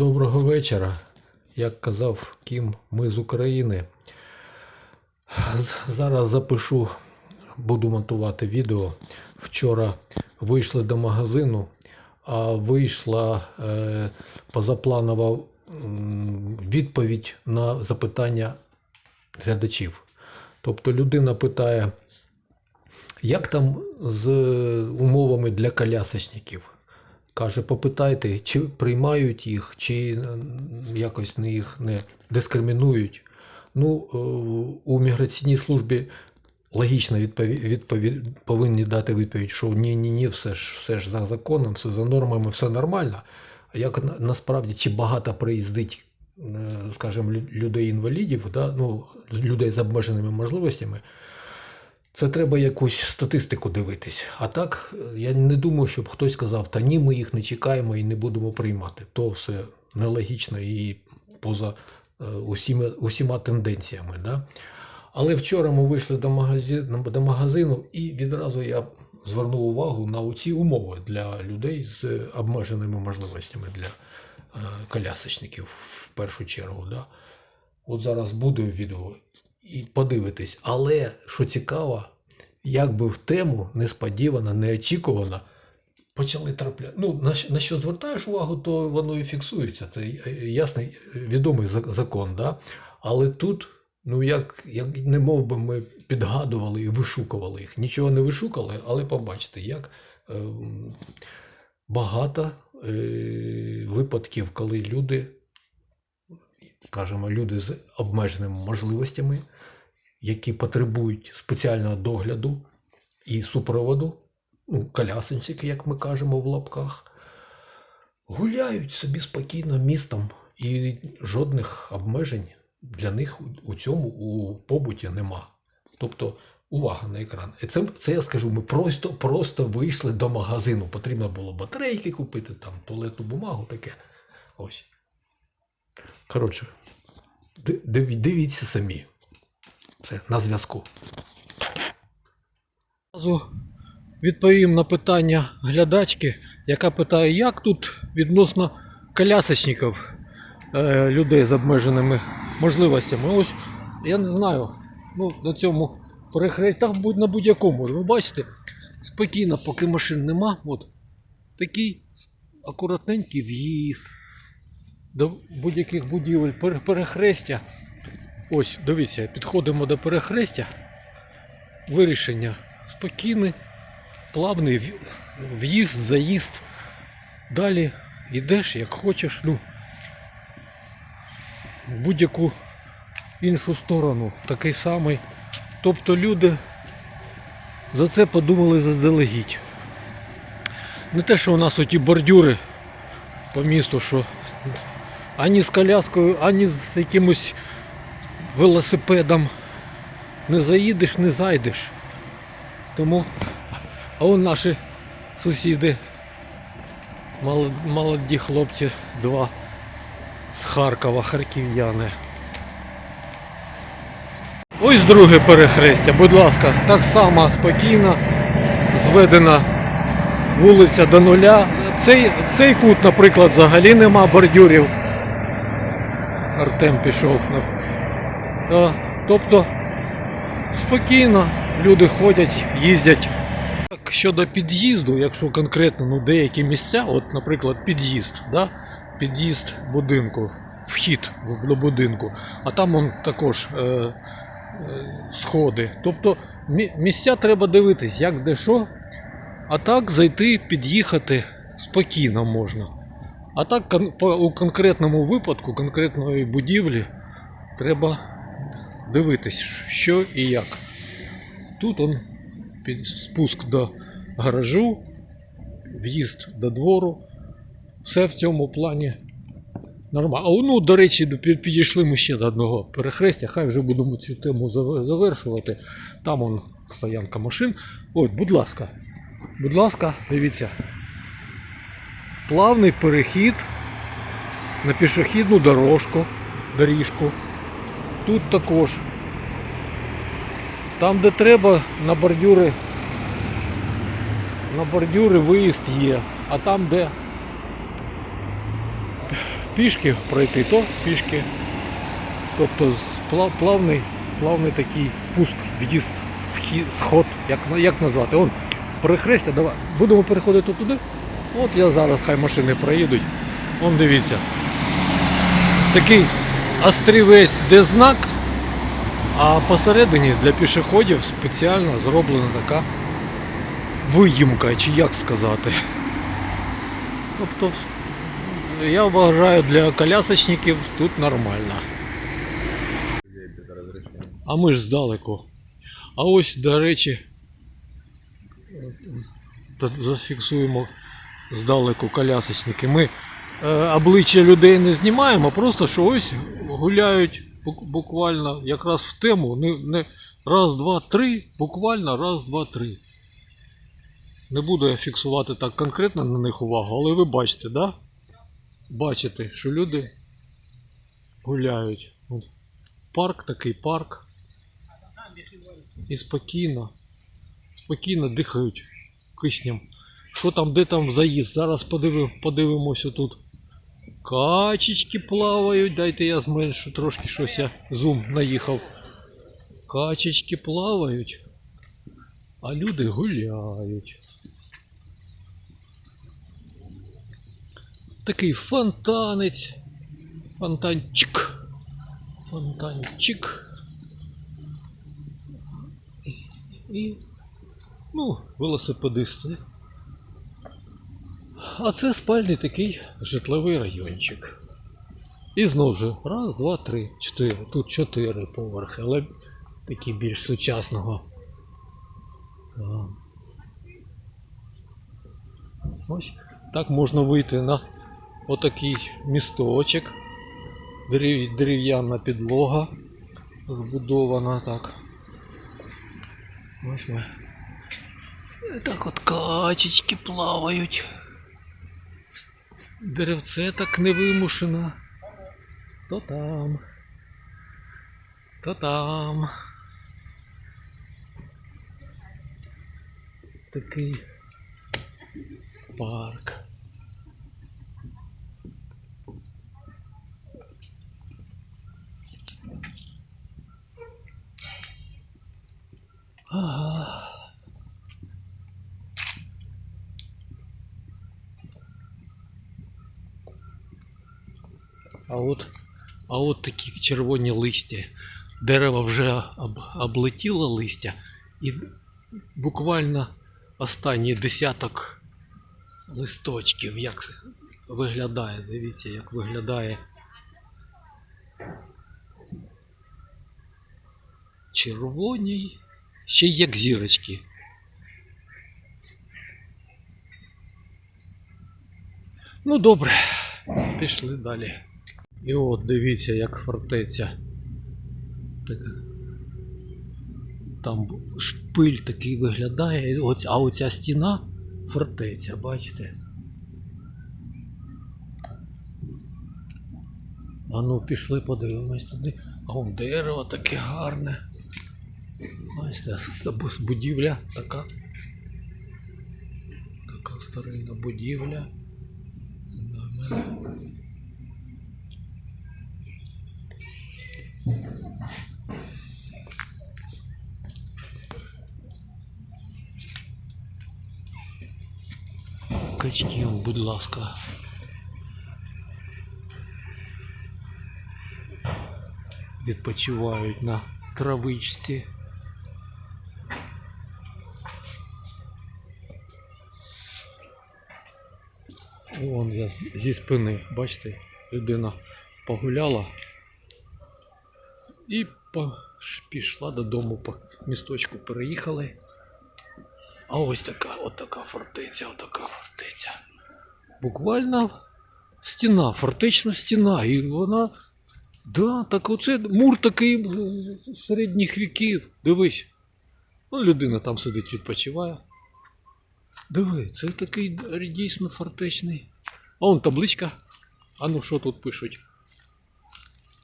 Доброго вечора. Як казав Кім, ми з України. Зараз запишу, буду монтувати відео. Вчора вийшли до магазину, а вийшла е, позапланова відповідь на запитання глядачів. Тобто людина питає, як там з умовами для колясочників? Каже, попитайте, чи приймають їх, чи якось не їх не дискримінують. Ну, е, у міграційній службі логічно відпові- відпові- повинні дати відповідь, що ні, ні, ні, все ж, все ж за законом, все за нормами, все нормально. А як насправді чи багато приїздить, е, скажімо, людей-інвалідів, да? ну, людей з обмеженими можливостями, це треба якусь статистику дивитись. А так, е, я не думаю, щоб хтось сказав, та ні, ми їх не чекаємо і не будемо приймати. То все нелогічно і поза е, усіма, усіма тенденціями. Да? Але вчора ми вийшли до магазину, до магазину і відразу я звернув увагу на ці умови для людей з обмеженими можливостями для е, колясочників в першу чергу. Да? От зараз буде відео і подивитись. Але що цікаво, як би в тему несподівано, неочікувано почали трапляти. Ну, на, що- на що звертаєш увагу, то воно і фіксується. Це ясний, відомий закон. Да? Але тут, ну як, як не мов би ми підгадували і вишукували їх. Нічого не вишукали, але побачите, як е, багато е, випадків, коли люди скажімо, люди з обмеженими можливостями, які потребують спеціального догляду і супроводу, ну, колясенчики, як ми кажемо в лапках, гуляють собі спокійно містом, і жодних обмежень для них у- цьому у побуті нема. Тобто, увага на екран. І це, це я скажу, ми просто, просто вийшли до магазину. Потрібно було батарейки купити, там, туалетну бумагу, таке. Ось. Коротше, дивіться самі. Це на зв'язку. Відповім на питання глядачки, яка питає, як тут відносно колясочників, е, людей з обмеженими можливостями. Ось я не знаю. Ну, на цьому перехресті, так будь на будь-якому. Ви бачите, спокійно, поки машин нема. От такий акуратненький в'їзд до будь-яких будівель перехрестя. Ось, дивіться, підходимо до перехрестя. Вирішення спокійне, плавний в'їзд, заїзд. Далі йдеш як хочеш, ну, в будь-яку іншу сторону, такий самий. Тобто люди за це подумали заздалегідь. Не те, що у нас оті бордюри по місту, що ані з коляскою, ані з якимось велосипедом не заїдеш, не зайдеш. Тому, а он наші сусіди, молоді хлопці, два з Харкова, харків'яни. Ось друге перехрестя, будь ласка, так само спокійно зведена вулиця до нуля. Цей, цей кут, наприклад, взагалі нема бордюрів. Артем пішов. Тобто спокійно люди ходять, їздять. Так, щодо під'їзду, якщо конкретно ну, деякі місця, от, наприклад, під'їзд, да? під'їзд будинку, вхід до будинку, а там он також е, е, сходи. Тобто місця треба дивитись, як де що, а так зайти, під'їхати спокійно можна. А так у конкретному випадку, конкретної будівлі, треба дивитись, що і як. Тут он спуск до гаражу, в'їзд до двору. Все в цьому плані нормально. А ну, до речі, підійшли ми ще до одного перехрестя. Хай вже будемо цю тему завершувати. Там он стоянка машин. От, будь ласка, будь ласка, дивіться. Плавний перехід на пішохідну дорожку, доріжку. Тут також. Там, де треба, на бордюри. На бордюри виїзд є. А там, де пішки пройти, то пішки. Тобто плавний, плавний такий спуск, в'їзд, схід, сход, як, як назвати. Он перехрестя, давай. Будемо переходити туди. От я зараз, хай машини проїдуть. Вон дивіться. Такий острівець, де знак, а посередині для пішоходів спеціально зроблена така виїмка, чи як сказати. Тобто, я вважаю, для колясочників тут нормально. А ми ж здалеку. А ось, до речі, зафіксуємо здалеку колясочники. Ми е, обличчя людей не знімаємо, просто що ось гуляють буквально якраз в тему. Не, не раз, два, три, буквально раз, два, три. Не буду я фіксувати так конкретно на них увагу, але ви бачите, да? Бачите, що люди гуляють. Парк такий парк. І спокійно, спокійно дихають киснем. Що там, де там заїзд? Зараз подивимо, подивимося тут. Качечки плавають. Дайте я зменшу трошки щось я зум наїхав. Качечки плавають, а люди гуляють. Такий фонтанець. Фонтанчик. Фонтанчик. І, ну, велосипедисти. А це спальний такий житловий райончик. І знову ж раз, два, три, чотири. Тут чотири поверхи, але такі більш сучасного. Ось так можна вийти на отакий місточок. Дерев'яна підлога збудована так. Ось ми. Так от качечки плавають. Деревце так невимушено. То там. То там. Такий парк. Ага. А от, а от такі червоні листя. Дерево вже об, облетіло листя, і буквально останній десяток листочків, як виглядає. Дивіться, як виглядає. Червоні, ще й як зірочки. Ну добре, пішли далі. І от дивіться, як фортеця. Так, Там шпиль такий виглядає, а оця стіна фортеця, бачите? А ну пішли подивимось туди. А вон дерево таке гарне. Бачите, будівля така. Така старинна будівля. Он, будь ласка. Відпочивають на травичці. Вон я зі спини, бачите, людина погуляла і пішла додому по місточку переїхали. А ось така, от така фортеця, от така фортеця. Буквально стіна, фортечна стіна. І вона. Да, так оце мур такий середніх віків. Дивись. Ну, людина там сидить, відпочиває. Диви, це такий дійсно фортечний. А вон табличка. А ну що тут пишуть?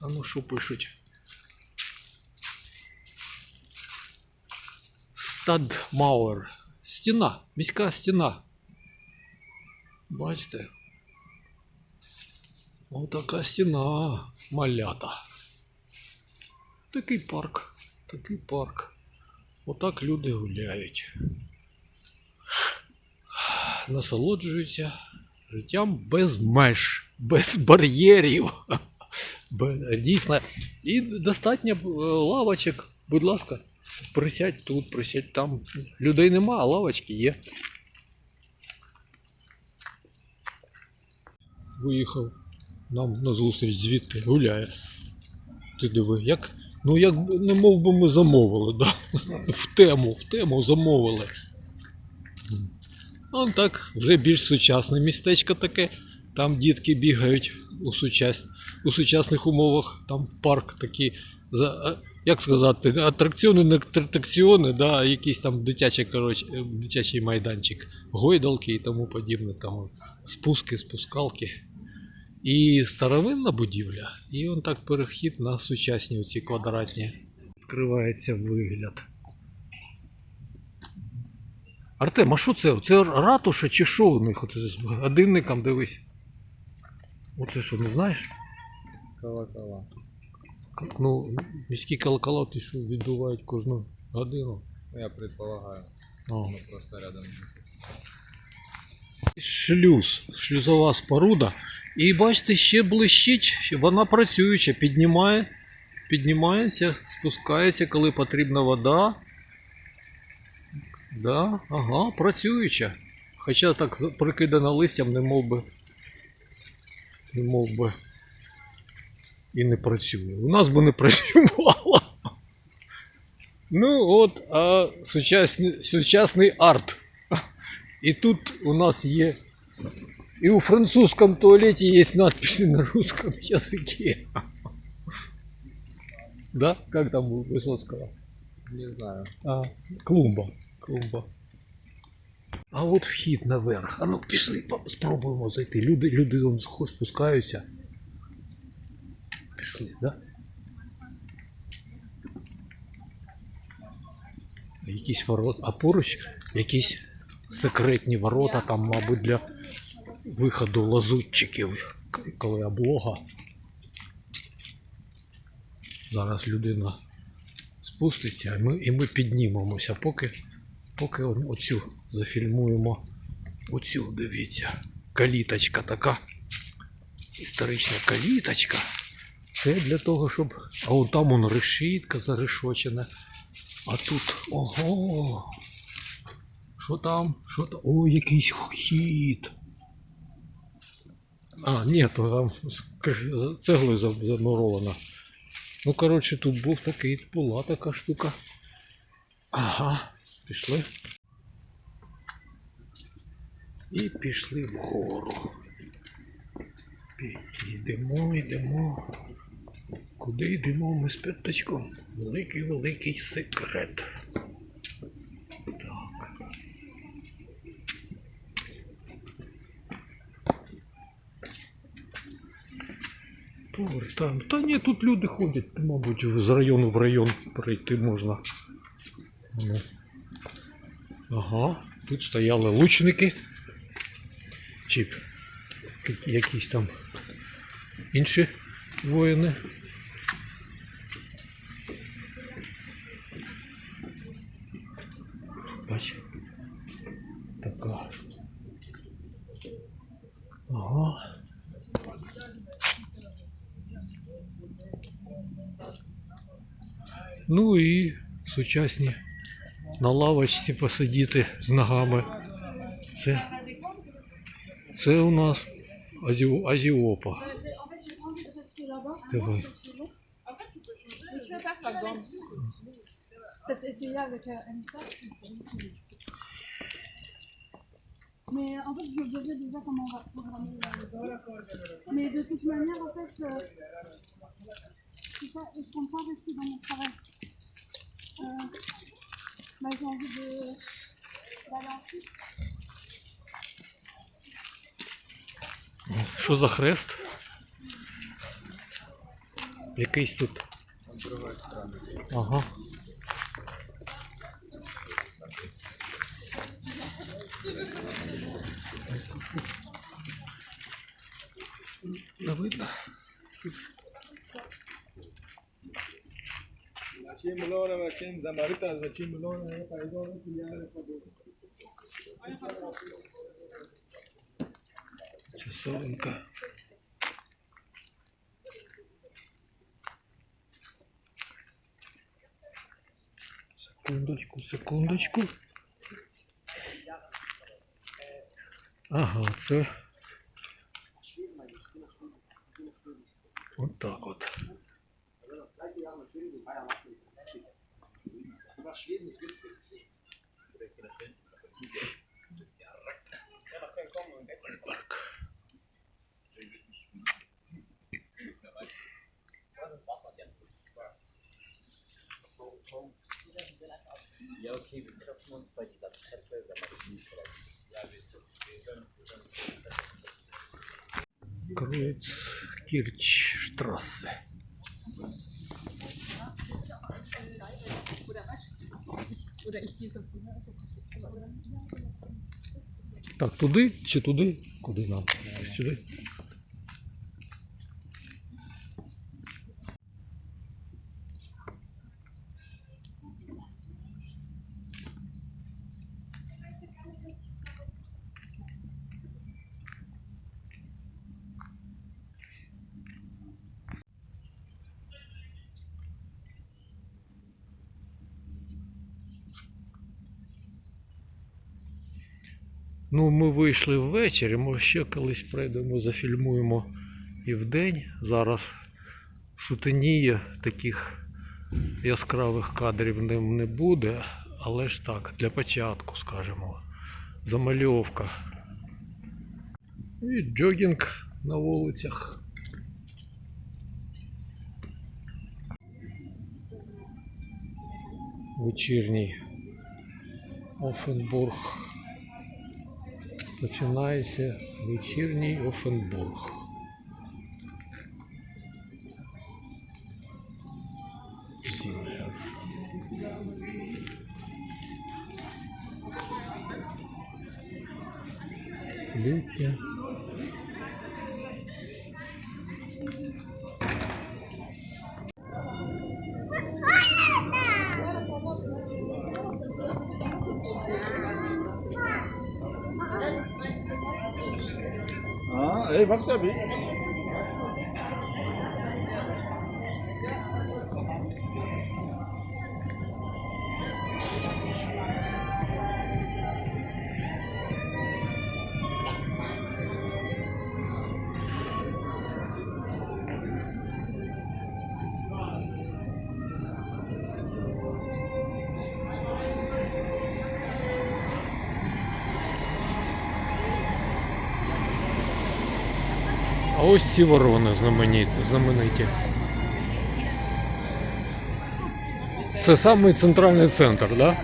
А ну що пишуть? Стадмауер. Стіна, міська стіна. Бачите? Отака стіна малята. Такий парк. Такий парк. Отак люди гуляють. Насолоджуються життям без меж, без бар'єрів. Дійсно. І достатньо е, лавочок. Будь ласка, присядь тут, присядь там. Людей нема, а лавочки є. Виїхав нам на зустріч звідти гуляє. Ти диви, як. Ну як не мов би ми замовили, да? в тему, в тему замовили. Он так, вже більш сучасне містечко таке. Там дітки бігають у, сучас... у сучасних умовах. Там парк. За... Як сказати, атракціони, не атракціони, да, якийсь там дитячий, коротше, дитячий майданчик, гойдалки і тому подібне. Там спуски, спускалки. І старовинна будівля, і он так перехід на сучасні оці квадратні. Відкривається вигляд. Артем, а що це? Це ратуша чи що у них? Оце з годинником дивись. Оце що, не знаєш? Колокола. Ну, міські колокола ти що відбувають кожну годину. Ну, Я предполагаю. О. Просто рядом. Шлюз, шлюзова споруда. І бачите, ще блищить, вона працююча, піднімає, піднімається, спускається, коли потрібна вода. Да, ага, працююча. Хоча так прикидана листям, не мов би. Не мов би. І не працює. У нас би не працювало. Ну от, а сучасний, сучасний арт. І тут у нас є. І у французькому туалеті є надписи на русском языке. Да? Как там у Высоцкого? Не знаю. А, клумба. Клумба. А от вхід наверх. А ну пішли, по- спробуємо зайти. Люди, люди он схо- спускаються. Пішли, да? Якісь ворота. А поруч якісь секретні ворота, там, мабуть, для виходу лазутчиків, коли облога. Зараз людина спуститься, і ми, і ми піднімемося, поки, поки оцю зафільмуємо. Оцю, дивіться, каліточка така. Історична каліточка. Це для того, щоб. А от там он решітка зарешочена. А тут. Ого. Що там? Що там? О, якийсь хід. А, ні, там цеглою за- замуровано. Ну, коротше, тут був такий, була така штука. Ага, пішли. І пішли вгору. Йдемо, йдемо. Куди йдемо ми з п'яточком? Великий великий секрет. Повертаємо. Та ні, тут люди ходять, мабуть, з району в район пройти можна. Ну. Ага, тут стояли лучники. Чи якісь там інші воїни. Бач. Така. Ага. Ну і сучасні на лавочці посидіти з ногами. Це, це у нас азі, азіопа. Диви. Mais euh, en fait, je verrai déjà comment on va programmer. euh, Mais de toute manière, en fait, euh, je compte pas rester dans mon travail. Euh, bah, j'ai envie de. Що за хрест? Якийсь тут. Ага. видно. Machine Malone, Machine Zamaritas, Machine Malone, Paigone, Filiale, Часовенка. Секундочку, секундочку. Ага, це. От так от. Парк. Kreuzkirchstraße. Oder ich diese. Так, туди чи туди? Куди нам? Сюди. Ну, ми вийшли ввечері, ми ще колись прийдемо, зафільмуємо і вдень. Зараз сутеніє, таких яскравих кадрів не, не буде, але ж так, для початку, скажімо, замальовка. І джогінг на вулицях. Вечірній Офенбург. Починається вечірній Офенбург. Літня. А ось ці ворони знамениті. знамениті. Це самий центральний центр, так? Да?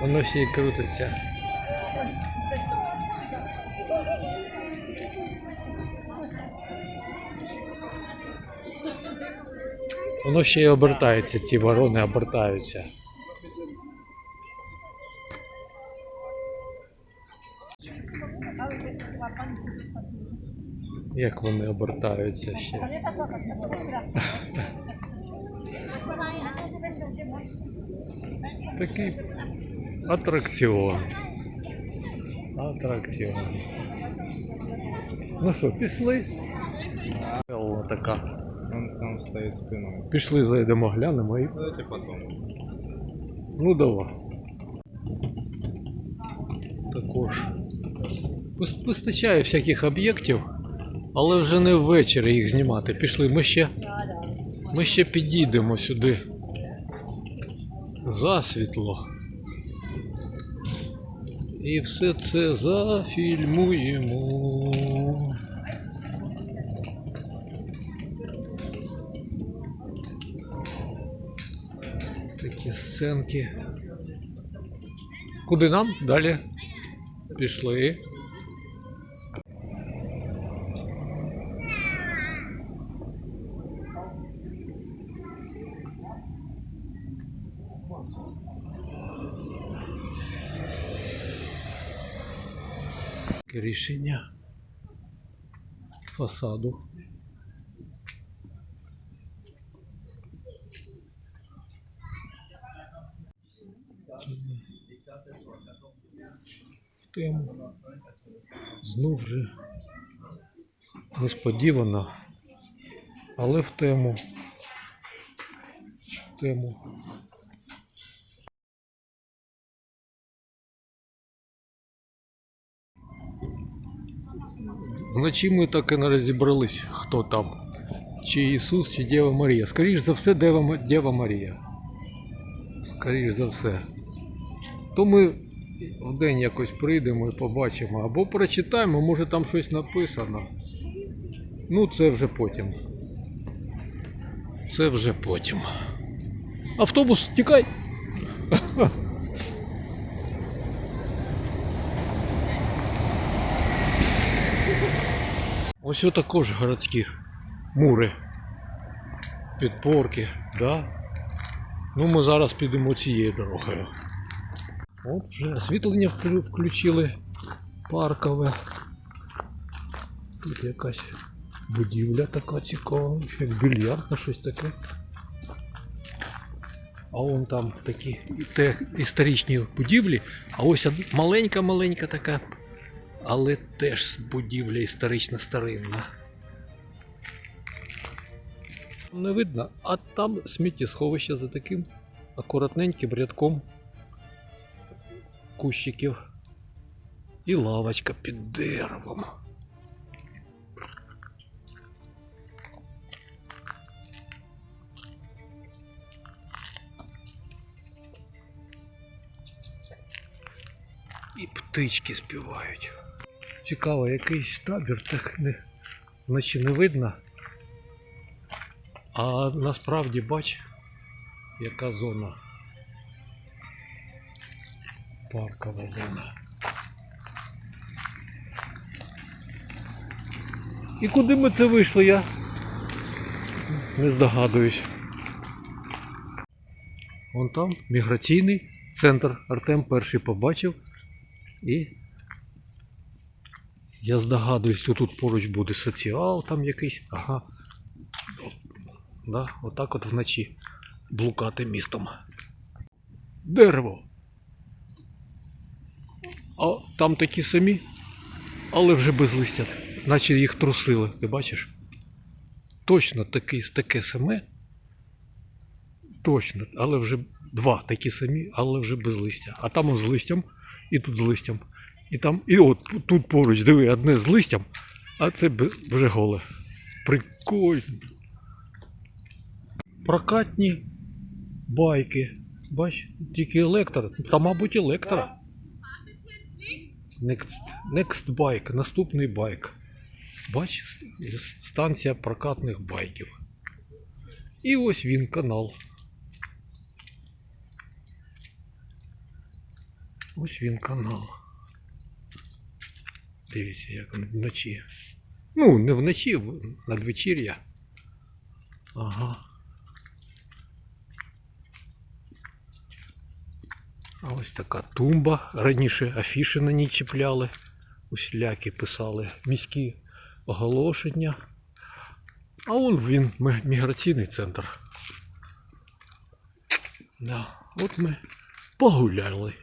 Воно ще крутиться. Воно ще й обертається, ці ворони обертаються. Як вони обертаються ще. Такий атракціон. Атракціон. Ну що, пішли? Така. Он стоит спиной. Пішли, зайдемо, глянемо і. Давайте потом. Ну давай. Також. Постачає всяких об'єктів, але вже не ввечері їх знімати. Пішли. Ми ще, ми ще підійдемо сюди. Засвітло. І все це зафільмуємо. Такие сценки. Куди нам? Далі и Рішення фасаду. Тему. Знов же несподівано, але в тему. В тему. Вночі ми так і не розібрались, хто там. Чи Ісус, чи Дєва Марія. Скоріш за все, Дева, Дєва Марія. Скоріш за все. То ми в день якось прийдемо і побачимо. Або прочитаємо, може там щось написано. Ну, це вже потім. Це вже потім. Автобус, тікай! Ось також городські мури. Підпорки, да? Ну, ми зараз підемо цією дорогою. От вже освітлення включили паркове. Тут якась будівля така цікава, як більярдна щось таке. А вон там такі те, історичні будівлі, а ось маленька-маленька така але теж будівля історична старинна. Не видно, а там сміттєсховище за таким акуратненьким рядком кущиків. І лавочка під деревом. І птички співають. Цікаво, якийсь табір так не, вночі не видно. А насправді бач, яка зона. Паркова зона. І куди ми це вийшли, я не здогадуюсь. Вон там міграційний центр Артем перший побачив і я здогадуюсь, що тут поруч буде соціал там якийсь. Ага. Да, отак от вночі блукати містом. Дерево. А там такі самі, але вже без листя. Наче їх трусили, ти бачиш? Точно такі, таке саме. Точно, але вже два такі самі, але вже без листя. А там з листям і тут з листям. І там, і от тут поруч, диви, одне з листям, а це вже голе. Прикольно. Прокатні байки. Бач, тільки електро. Та, мабуть, електро. Next, next bike, наступний байк. Бач, станція прокатних байків. І ось він канал. Ось він канал. Дивіться, як вночі. Ну, не вночі, надвечір'я. Ага. А ось така тумба. Раніше афіші на ній чіпляли. Усілякі писали міські оголошення. А он він міграційний центр. Да. От ми погуляли.